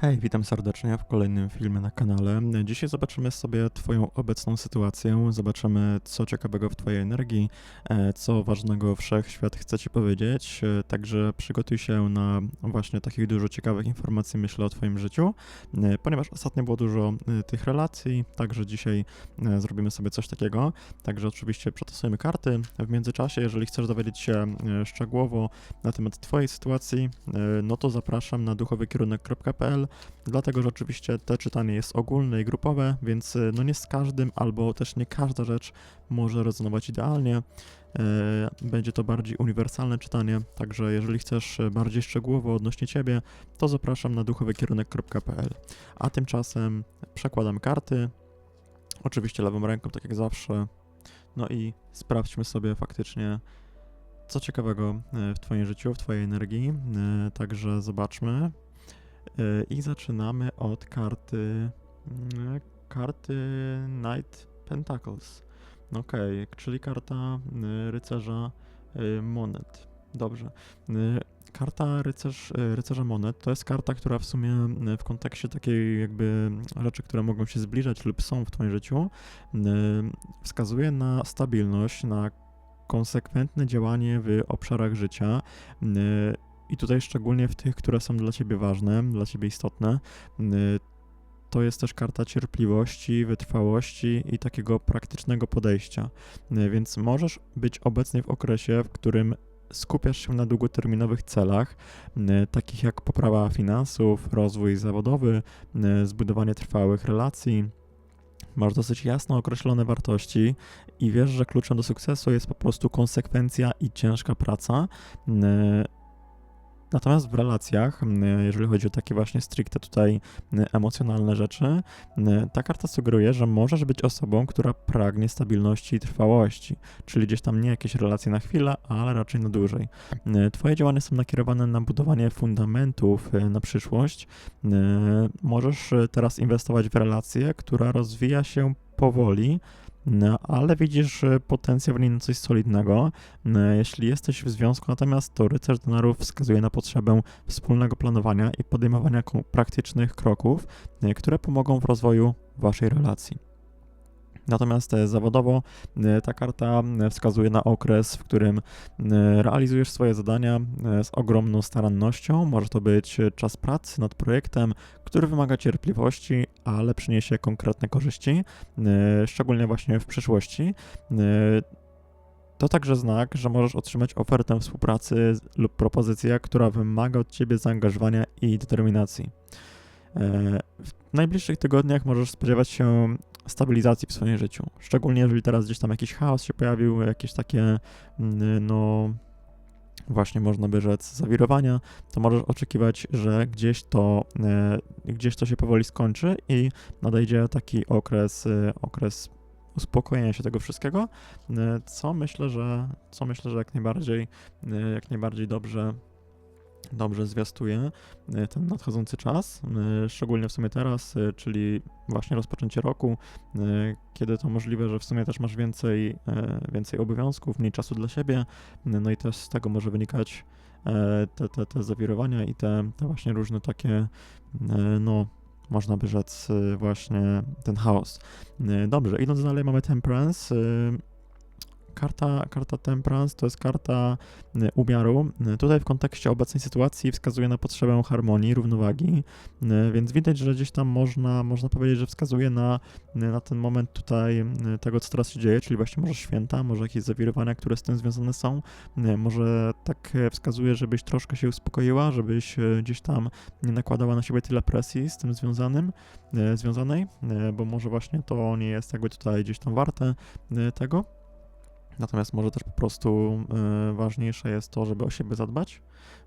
Hej, witam serdecznie w kolejnym filmie na kanale. Dzisiaj zobaczymy sobie Twoją obecną sytuację, zobaczymy co ciekawego w Twojej energii, e, co ważnego wszechświat chce Ci powiedzieć, e, także przygotuj się na właśnie takich dużo ciekawych informacji, myślę, o Twoim życiu, e, ponieważ ostatnio było dużo tych relacji, także dzisiaj zrobimy sobie coś takiego, także oczywiście przetestujemy karty. W międzyczasie, jeżeli chcesz dowiedzieć się szczegółowo na temat Twojej sytuacji, no to zapraszam na duchowykierunek.pl Dlatego, że oczywiście te czytanie jest ogólne i grupowe, więc y, no nie z każdym albo też nie każda rzecz może rezonować idealnie. E, Będzie to bardziej uniwersalne czytanie, także jeżeli chcesz e, bardziej szczegółowo odnośnie ciebie, to zapraszam na duchowykierunek.pl. A tymczasem przekładam karty, oczywiście lewą ręką, tak jak zawsze. No i sprawdźmy sobie faktycznie, co ciekawego e, w Twoim życiu, w Twojej energii. E, Także zobaczmy. E, I zaczynamy od karty. mm, Karty Knight Pentacles. Okej, czyli karta y, rycerza y, monet. Dobrze. Y, Karta rycerz, rycerza monet to jest karta, która w sumie w kontekście takiej jakby rzeczy, które mogą się zbliżać lub są w Twoim życiu, wskazuje na stabilność, na konsekwentne działanie w obszarach życia. I tutaj szczególnie w tych, które są dla Ciebie ważne, dla Ciebie istotne. y, To jest też karta cierpliwości, wytrwałości i takiego praktycznego podejścia. Y, Więc możesz być obecnie w okresie, w którym skupiasz się na długoterminowych celach, y, takich jak poprawa finansów, rozwój zawodowy, zbudowanie trwałych relacji. Masz dosyć jasno określone wartości i wiesz, że kluczem do sukcesu jest po prostu konsekwencja i ciężka praca. Natomiast w relacjach, jeżeli chodzi o takie właśnie stricte tutaj emocjonalne rzeczy, ta karta sugeruje, że możesz być osobą, która pragnie stabilności i trwałości, czyli gdzieś tam nie jakieś relacje na chwilę, ale raczej na dłużej. Twoje działania są nakierowane na budowanie fundamentów e, na przyszłość. Możesz e, teraz inwestować w relację, która rozwija się powoli, ale widzisz potencjał w na coś solidnego. No, Jeśli jesteś w związku, natomiast to rycerz denarów wskazuje na potrzebę wspólnego planowania i podejmowania praktycznych kroków, e, które pomogą w rozwoju waszej relacji. Natomiast e, zawodowo e, ta karta wskazuje na okres, w którym realizujesz swoje zadania z ogromną starannością. Może to być czas pracy nad projektem, który wymaga cierpliwości, ale przyniesie konkretne korzyści, e, szczególnie właśnie w przyszłości. E, To także znak, że możesz otrzymać ofertę współpracy lub propozycję, która wymaga od ciebie zaangażowania i determinacji. E, W najbliższych tygodniach możesz spodziewać się stabilizacji w swoim życiu. Szczególnie jeżeli teraz gdzieś tam jakiś chaos się pojawił, jakieś takie, mm, no, właśnie można by rzec zawirowania, to możesz oczekiwać, że gdzieś to, e, gdzieś to się powoli skończy i nadejdzie taki okres, e, okres uspokojenia się tego wszystkiego, e, co myślę, że, co myślę, że jak najbardziej, jak najbardziej dobrze, dobrze zwiastuje e, ten nadchodzący czas, e, szczególnie w sumie teraz, e, czyli właśnie rozpoczęcie roku, kiedy to możliwe, że w sumie też masz więcej, więcej obowiązków, mniej czasu dla siebie, no i też z tego może wynikać te, te, te zawirowania i te, te właśnie różne takie, no, można by rzec właśnie ten chaos. Dobrze, idąc dalej mamy Temperance. Karta, karta Temperance to jest karta e, umiaru. E, Tutaj w kontekście obecnej sytuacji wskazuje na potrzebę harmonii, równowagi, e, więc widać, że gdzieś tam można, można powiedzieć, że wskazuje na, na ten moment tutaj tego, co teraz się dzieje, czyli właśnie może święta, może jakieś zawirowania, które z tym związane są. Może tak wskazuje, żebyś troszkę się uspokoiła, żebyś gdzieś tam nie nakładała na siebie tyle presji z tym związanym, związanej, bo może właśnie to nie jest jakby tutaj gdzieś tam warte tego. Natomiast może też po prostu e, ważniejsze jest to, żeby o siebie zadbać,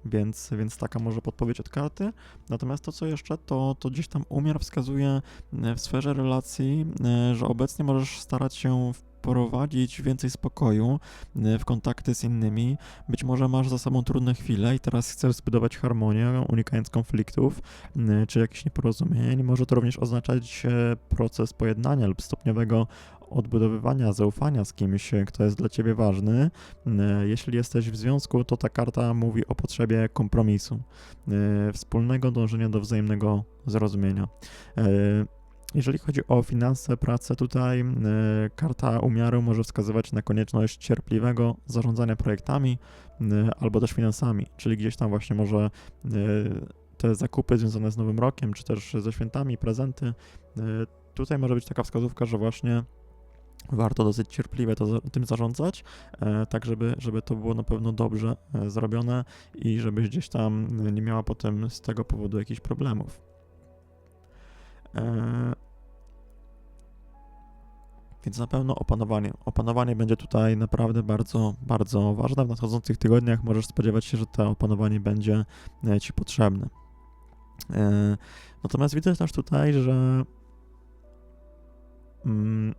więc, więc taka może podpowiedź od karty. Natomiast to, co jeszcze, to, to gdzieś tam umiar wskazuje e, w sferze relacji, e, że obecnie możesz starać się wprowadzić więcej spokoju e, w kontakty z innymi. Być może masz za sobą trudne chwile i teraz chcesz zbudować harmonię, unikając konfliktów e, czy jakichś nieporozumień. Może to również oznaczać proces pojednania lub stopniowego odbudowywania zaufania z kimś, e, kto jest dla ciebie ważny. E, Jeśli jesteś w związku, to ta karta mówi o potrzebie kompromisu, e, wspólnego dążenia do wzajemnego zrozumienia. Jeżeli chodzi o finanse, pracę tutaj, karta umiaru może wskazywać na konieczność cierpliwego zarządzania projektami albo też finansami, czyli gdzieś tam właśnie może te zakupy związane z Nowym Rokiem, czy też ze świętami, prezenty, tutaj może być taka wskazówka, że właśnie warto dosyć cierpliwie to, tym zarządzać, e, tak żeby, żeby to było na pewno dobrze e, zrobione i żebyś gdzieś tam e, nie miała potem z tego powodu jakichś problemów. Więc na pewno opanowanie. Opanowanie będzie tutaj naprawdę bardzo, bardzo ważne. W nadchodzących tygodniach możesz spodziewać się, że to opanowanie będzie Ci potrzebne. Natomiast widzę też tutaj, że mm,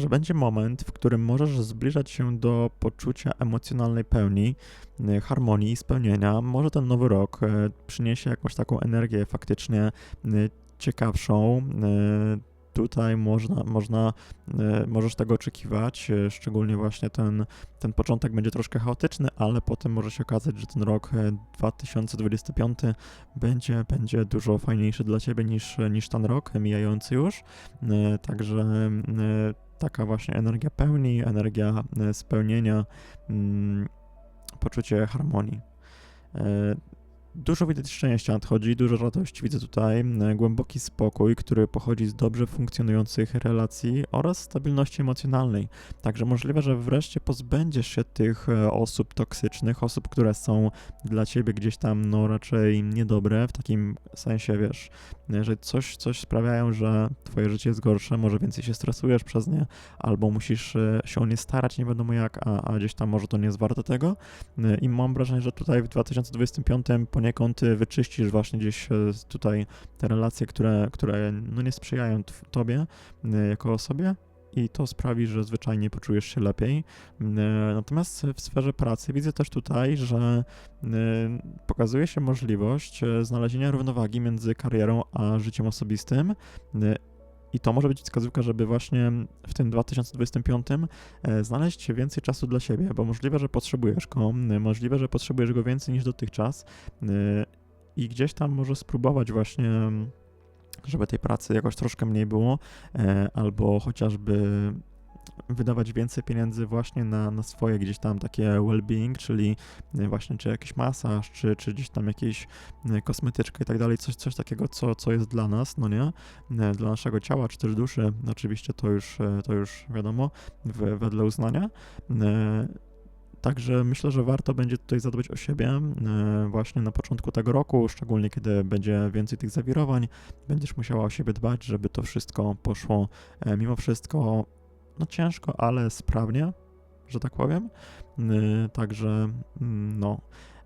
że będzie moment, w którym możesz zbliżać się do poczucia emocjonalnej pełni, y, harmonii i spełnienia. Może ten nowy rok e, przyniesie jakąś taką energię faktycznie y, ciekawszą. Tutaj można, można, y, możesz tego oczekiwać, y, szczególnie właśnie ten, ten początek będzie troszkę chaotyczny, ale potem może się okazać, że ten rok e, 2025 będzie, będzie dużo fajniejszy dla Ciebie niż, niż ten rok mijający już. Także y, taka właśnie energia pełni, energia e, spełnienia, mm, poczucie harmonii. Dużo widać szczęścia nadchodzi, dużo radości widzę tutaj, e, głęboki spokój, który pochodzi z dobrze funkcjonujących relacji oraz stabilności emocjonalnej. Także możliwe, że wreszcie pozbędziesz się tych e, osób toksycznych, osób, które są dla ciebie gdzieś tam no raczej niedobre, w takim sensie, wiesz, e, że coś, coś sprawiają, że twoje życie jest gorsze, może więcej się stresujesz przez nie, albo musisz się o nie starać, nie wiadomo jak, a, a gdzieś tam może to nie jest warte tego. I mam wrażenie, że tutaj w 2025 poniekąd e, wyczyścisz właśnie gdzieś e, tutaj te relacje, które, które no nie sprzyjają tobie e, jako osobie. I to sprawi, że zwyczajnie poczujesz się lepiej. E, Natomiast w sferze pracy widzę też tutaj, że e, pokazuje się możliwość e, znalezienia równowagi między karierą a życiem osobistym. I to może być wskazówka, żeby właśnie w tym 2025 e, znaleźć więcej czasu dla siebie, bo możliwe, że potrzebujesz go, możliwe, że potrzebujesz go więcej niż dotychczas i gdzieś tam może spróbować właśnie, żeby tej pracy jakoś troszkę mniej było, e, albo chociażby wydawać więcej pieniędzy właśnie na, na swoje gdzieś tam takie well-being, czyli e, właśnie czy jakiś masaż, czy, czy gdzieś tam jakieś e, kosmetyczka i tak dalej, coś, coś takiego, co, co jest dla nas, no nie, E, dla naszego ciała, czy też duszy, oczywiście to już, to już wiadomo, w, wedle uznania. Także myślę, że warto będzie tutaj zadbać o siebie właśnie na początku tego roku, szczególnie kiedy będzie więcej tych zawirowań. Będziesz musiała o siebie dbać, żeby to wszystko poszło mimo wszystko no ciężko, ale sprawnie, że tak powiem. E, Także mm, no.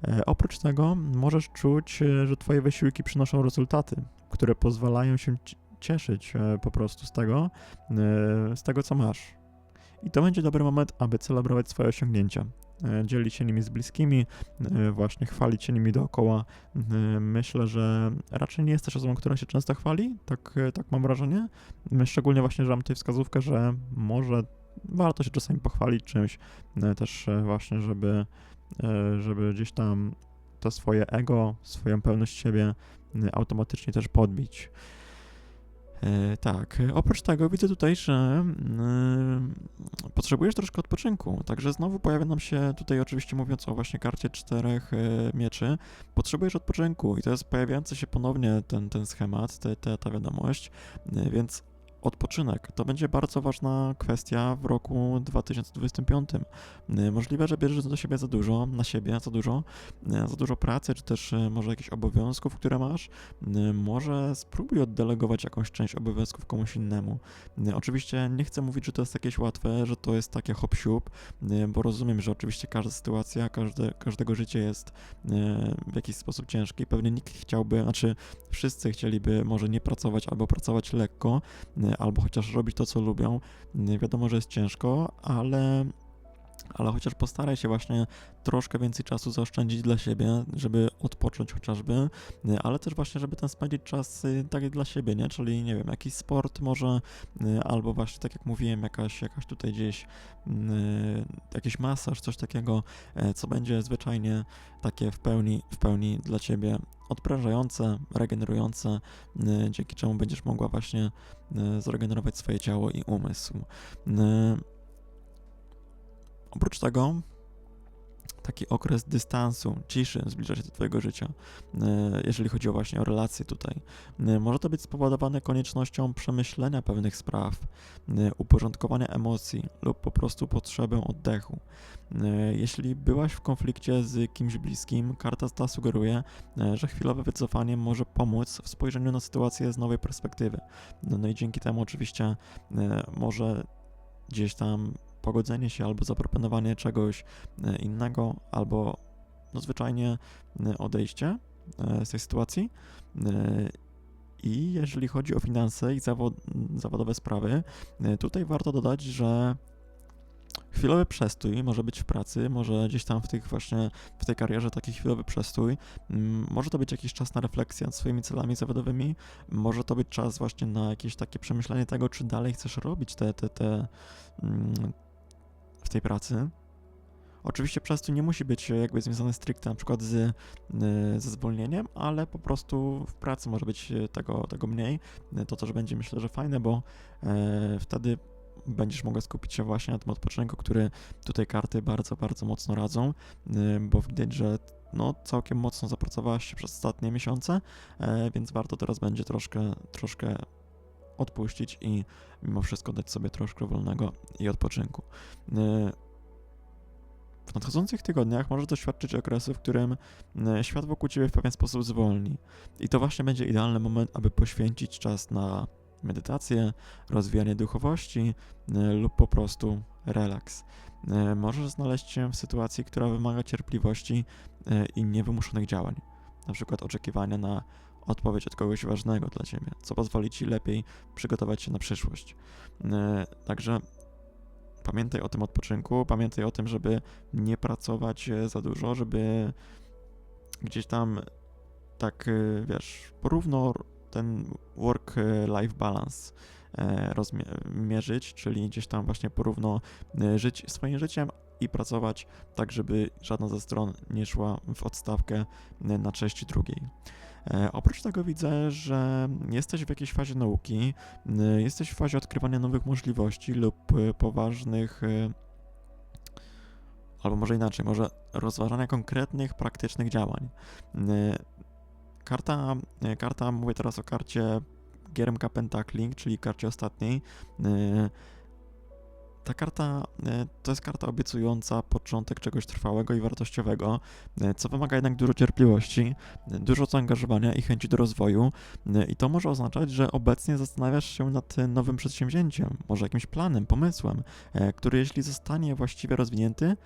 E, Oprócz tego możesz czuć, e, że twoje wysiłki przynoszą rezultaty, które pozwalają się ci- cieszyć e, po prostu z tego, z tego co masz. I to będzie dobry moment, aby celebrować swoje osiągnięcia. E, Dzielić się nimi z bliskimi, e, właśnie chwalić się nimi dookoła. E, Myślę, że raczej nie jesteś osobą, która się często chwali, tak, tak mam wrażenie. Szczególnie właśnie, że mam tutaj wskazówkę, że może warto się czasami pochwalić czymś, też właśnie, żeby, żeby gdzieś tam to swoje ego, swoją pewność siebie automatycznie też podbić. E, Tak, oprócz tego widzę tutaj, że y, potrzebujesz troszkę odpoczynku, także znowu pojawia nam się tutaj oczywiście mówiąc o właśnie karcie czterech e, mieczy, potrzebujesz odpoczynku i to jest pojawiający się ponownie ten, ten schemat, te, te, ta wiadomość, e, więc odpoczynek to będzie bardzo ważna kwestia w roku 2025. E, Możliwe, że bierzesz do siebie za dużo, na siebie za dużo, e, za dużo pracy, czy też e, może jakichś obowiązków, które masz, Y, może spróbuj oddelegować jakąś część obowiązków komuś innemu. Y, Oczywiście nie chcę mówić, że to jest jakieś łatwe, że to jest takie hop siup, y, bo rozumiem, że oczywiście każda sytuacja, każde, każdego życie jest y, w jakiś sposób ciężkie i pewnie nikt chciałby, znaczy wszyscy chcieliby może nie pracować albo pracować lekko, y, albo chociaż robić to, co lubią. Wiadomo, że jest ciężko, ale ale chociaż postaraj się właśnie troszkę więcej czasu zaoszczędzić dla siebie, żeby odpocząć chociażby, y, ale też właśnie, żeby ten spędzić czas y, tak dla siebie, nie? Czyli, nie wiem, jakiś sport może, y, albo właśnie, tak jak mówiłem, jakaś, jakaś tutaj gdzieś, jakiś masaż, coś takiego, co będzie zwyczajnie takie w pełni, w pełni dla ciebie odprężające, regenerujące, dzięki czemu będziesz mogła właśnie zregenerować swoje ciało i umysł. Oprócz tego, taki okres dystansu, ciszy zbliża się do Twojego życia, e, jeżeli chodzi o właśnie o relacje tutaj. E, może to być spowodowane koniecznością przemyślenia pewnych spraw, e, uporządkowania emocji lub po prostu potrzebą oddechu. Jeśli byłaś w konflikcie z kimś bliskim, karta ta sugeruje, że chwilowe wycofanie może pomóc w spojrzeniu na sytuację z nowej perspektywy. No, no i dzięki temu oczywiście może gdzieś tam pogodzenie się albo zaproponowanie czegoś e, innego, albo no zwyczajnie e, odejście e, z tej sytuacji. I jeżeli chodzi o finanse i zawod, zawodowe sprawy, tutaj warto dodać, że chwilowy przestój może być w pracy, może gdzieś tam w tych właśnie, w tej karierze taki chwilowy przestój, może to być jakiś czas na refleksję nad swoimi celami zawodowymi, może to być czas właśnie na jakieś takie przemyślenie tego, czy dalej chcesz robić te, te, te, mm, tej pracy. Oczywiście przez to nie musi być jakby związane stricte na przykład z, y, ze zwolnieniem, ale po prostu w pracy może być tego, tego mniej. To też będzie myślę, że fajne, bo e, wtedy będziesz mogła skupić się właśnie na tym odpoczynku, który tutaj karty bardzo, bardzo mocno radzą, bo widać, że no, całkiem mocno zapracowałaś przez ostatnie miesiące, e, więc warto teraz będzie troszkę, troszkę odpuścić i mimo wszystko dać sobie troszkę wolnego i odpoczynku. Y, w nadchodzących tygodniach możesz doświadczyć okresu, w którym y, świat wokół ciebie w pewien sposób zwolni. I to właśnie będzie idealny moment, aby poświęcić czas na medytację, rozwijanie duchowości y, lub po prostu relaks. Możesz znaleźć się w sytuacji, która wymaga cierpliwości i niewymuszonych działań, na przykład oczekiwania na odpowiedź od kogoś ważnego dla ciebie, co pozwoli ci lepiej przygotować się na przyszłość. E, także pamiętaj o tym odpoczynku, pamiętaj o tym, żeby nie pracować e, za dużo, żeby gdzieś tam tak, e, wiesz, porówno ten work-life balance rozmierzyć, czyli gdzieś tam właśnie porówno żyć swoim życiem i pracować tak, żeby żadna ze stron nie szła w odstawkę na części drugiej. E, oprócz tego widzę, że jesteś w jakiejś fazie nauki, e, jesteś w fazie odkrywania nowych możliwości lub e, poważnych albo może inaczej, może rozważania konkretnych, praktycznych działań. Karta, karta mówię teraz o karcie Giermka Pentakling, czyli karcie ostatniej, ta karta e, to jest karta obiecująca początek czegoś trwałego i wartościowego, e, co wymaga jednak dużo cierpliwości, e, dużo zaangażowania i chęci do rozwoju. I to może oznaczać, że obecnie zastanawiasz się nad nowym przedsięwzięciem, może jakimś planem, pomysłem, który jeśli zostanie właściwie rozwinięty,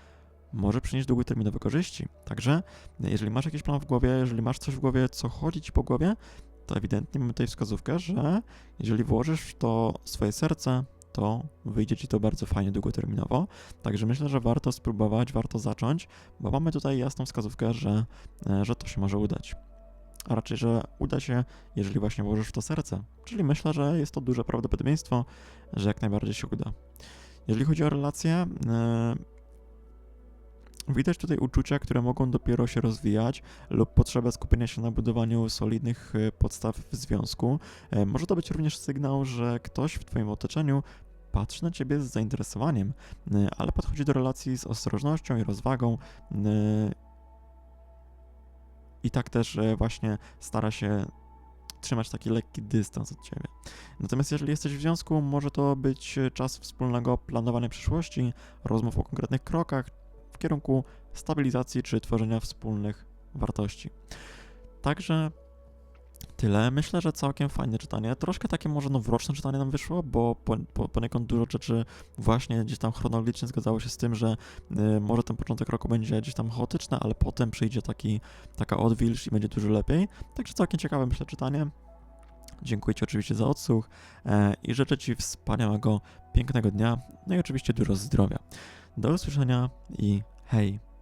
może przynieść długoterminowe korzyści. Także, jeżeli masz jakiś plan w głowie, jeżeli masz coś w głowie, co chodzi ci po głowie, to ewidentnie mamy tutaj wskazówkę, że jeżeli włożysz w to swoje serce, to wyjdzie ci to bardzo fajnie długoterminowo. Także myślę, że warto spróbować, warto zacząć, bo mamy tutaj jasną wskazówkę, że, e, że to się może udać. A raczej, że uda się, jeżeli właśnie włożysz w to serce. Czyli myślę, że jest to duże prawdopodobieństwo, że jak najbardziej się uda. Jeżeli chodzi o relacje, Widać tutaj uczucia, które mogą dopiero się rozwijać lub potrzebę skupienia się na budowaniu solidnych e, podstaw w związku. E, może to być również sygnał, że ktoś w Twoim otoczeniu patrzy na ciebie z zainteresowaniem, e, ale podchodzi do relacji z ostrożnością i rozwagą. I tak też właśnie stara się trzymać taki lekki dystans od ciebie. Natomiast jeżeli jesteś w związku, może to być czas wspólnego planowania przyszłości, rozmów o konkretnych krokach, w kierunku stabilizacji czy tworzenia wspólnych wartości. Także tyle. Myślę, że całkiem fajne czytanie. Troszkę takie może noworoczne czytanie nam wyszło, bo po, po, poniekąd dużo rzeczy właśnie gdzieś tam chronologicznie zgadzało się z tym, że y, może ten początek roku będzie gdzieś tam chaotyczny, ale potem przyjdzie taki, taka odwilż i będzie dużo lepiej. Także całkiem ciekawe myślę czytanie. Dziękuję Ci oczywiście za odsłuch e, i życzę Ci wspaniałego, pięknego dnia, no i oczywiście dużo zdrowia. Do usłyszenia i hej!